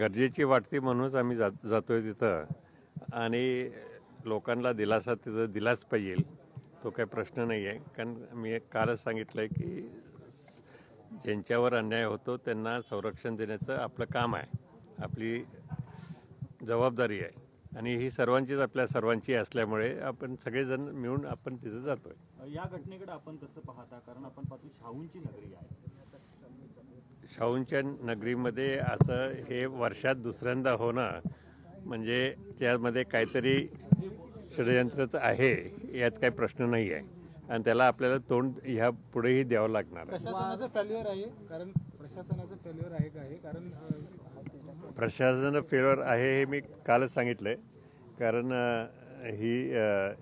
गरजेची वाटते म्हणूनच आम्ही जात जातोय तिथं. आणि लोकांना दिलासा तिथं दिलाच पाहिजे. तो काही प्रश्न नाही आहे कारण मी कालच सांगितलं आहे की ज्यांच्यावर अन्याय होतो त्यांना संरक्षण देण्याचं आपलं काम आहे. आपली जबाबदारी आहे. आणि ही सर्वांचीच आपल्या सर्वांची असल्यामुळे आपण सगळेजण मिळून आपण तिथं जातोय. या घटनेकडे आपण कसं पाहता? कारण आपण पाहतो शाहूंची नगरी आहे. शाहूंच्या नगरीमध्ये असं हे वर्षात दुसऱ्यांदा होणं म्हणजे त्यामध्ये काहीतरी षडयंत्रच आहे यात काही प्रश्न नाही आहे. आणि त्याला आपल्याला तोंड ह्या पुढेही द्यावं लागणार प्रशासनाचं फेल्युअर आहे कारण प्रशासनाचं फेल्युअर आहे का हे? कारण प्रशासन फेवर आहे हे मी कालच सांगितलं आहे कारण ही अ,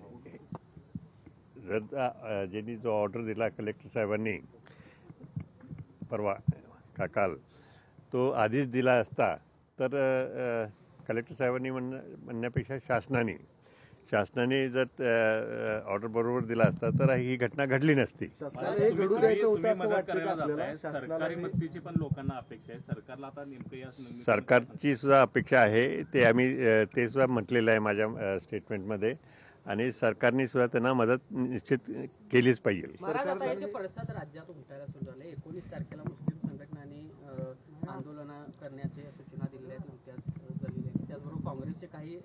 ज्यांनी जो ऑर्डर दिला कलेक्टर साहेबांनी परवा का काल तो आधीच दिला असता. तर कलेक्टर साहेबांनी म्हण म्हणण्यापेक्षा शासनाने शासनाने जर ऑर्डर बरोबर दिला असता तर ही घटना घडली नसती. हे सरकारची सुद्धा अपेक्षा आहे. ते आम्ही ते सुद्धा म्हटलेलं आहे माझ्या स्टेटमेंटमध्ये. आणि सरकारने सुद्धा त्यांना मदत निश्चित केलीच पाहिजे. करण्याच्या सूचना दिलेल्या आहेत नुकत्याच झालेल्या आहेत त्याचबरोबर काँग्रेसचे काही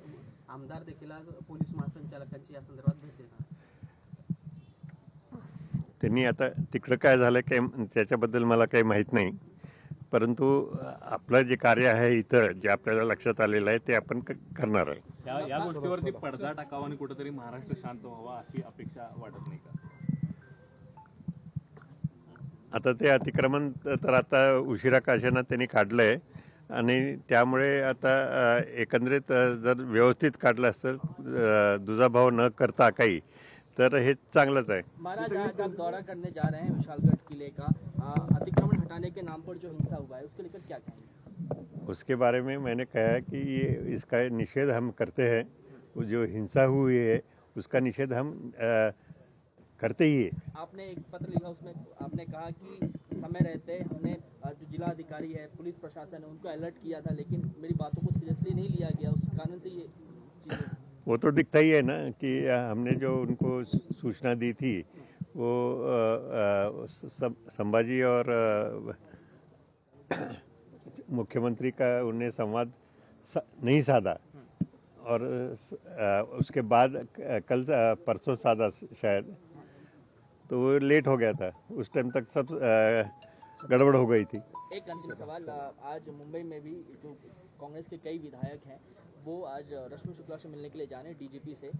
आमदार देखील आज पोलीस महासंचालकांची या संदर्भात भेट देणार त्यांनी आता तिकडं काय झालं काय त्याच्याबद्दल मला काही माहीत नाही. परंतु आपलं जे कार्य आहे इथं जे आपल्याला लक्षात आलेलं आहे ते आपण करणार आहे. या या गोष्टीवरती पडदा टाकावा आणि कुठेतरी महाराष्ट्र शांत व्हावा अशी अपेक्षा वाटत नाही का? आता ते अतिक्रमण त- तर आता उशिरा काशानं त्यांनी काढलं आहे आणि त्यामुळे आता एकंदरीत जर व्यवस्थित काढलं असतं दुजाभाव न करता काही तर हे चांगलंच आहे. महाराज आज आप दौरा करने जा रहे हैं विशालगढ़ किले का. आ, अतिक्रमण हटाने के नाम पर जो हिंसा हुआ है उसको लेकर क्या कहेंगे? उसके बारे में मैंने कहा है कि ये इसका निषेध हम करते हैं। वो जो हिंसा हुई है उसका निषेध हम अ, करते ही है। आपने एक पत्र लिखा उसमें आपने कहा कि समय रहते हमने जो जिला अधिकारी है पुलिस प्रशासन है उनको अलर्ट किया था लेकिन मेरी बातों को सीरियसली नहीं लिया गया उस कारण से ये वो तो दिखता ही है ना कि हमने जो उनको सूचना दी थी वो संभाजी और मुख्यमंत्री का उन्हें संवाद नहीं साधा। और उसके बाद कल परसों साधा शायद। तो वो लेट हो गया था। उस टाइम तक सब गड़बड़ हो गई थी। एक अंतिम सवाल आज मुंबई में भी जो कांग्रेस के कई विधायक हैं, वो आज रश्मि शुक्ला से मिलने के लिए जा रहे हैं डीजीपी से।